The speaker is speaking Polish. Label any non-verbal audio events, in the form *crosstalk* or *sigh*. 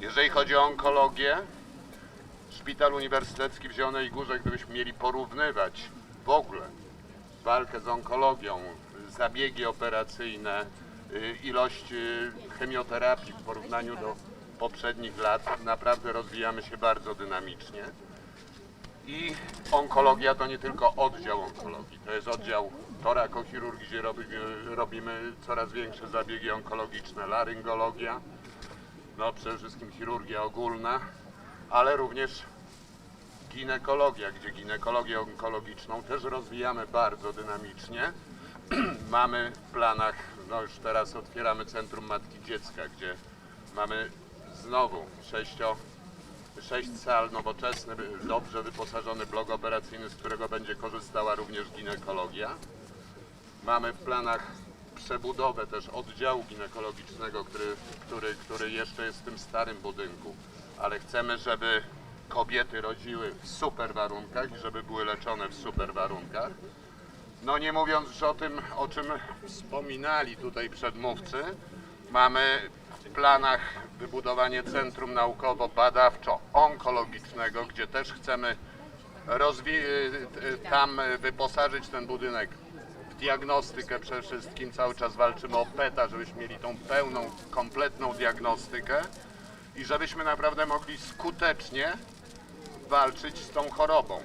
Jeżeli chodzi o onkologię, Szpital Uniwersytecki w Zielonej Górze, gdybyśmy mieli porównywać w ogóle walkę z onkologią, zabiegi operacyjne, y, ilość y, chemioterapii w porównaniu do poprzednich lat, naprawdę rozwijamy się bardzo dynamicznie. I onkologia to nie tylko oddział onkologii, to jest oddział torakochirurgii, gdzie robimy, coraz większe zabiegi onkologiczne, laryngologia, no przede wszystkim chirurgia ogólna, ale również ginekologia, gdzie ginekologię onkologiczną też rozwijamy bardzo dynamicznie. *clears throat* mamy w planach, no już teraz otwieramy Centrum Matki Dziecka, gdzie mamy znowu sześcio, sześć sal nowoczesny, dobrze wyposażony blok operacyjny, z którego będzie korzystała również ginekologia. Mamy w planach przebudowę też oddziału ginekologicznego, który, który, który jeszcze jest w tym starym budynku, ale chcemy, żeby kobiety rodziły w super warunkach i żeby były leczone w super warunkach. No nie mówiąc już o tym, o czym wspominali tutaj przedmówcy, mamy planach wybudowanie centrum naukowo-badawczo-onkologicznego, gdzie też chcemy rozwi- tam wyposażyć ten budynek w diagnostykę przede wszystkim. Cały czas walczymy o PETA, żebyśmy mieli tą pełną, kompletną diagnostykę i żebyśmy naprawdę mogli skutecznie walczyć z tą chorobą.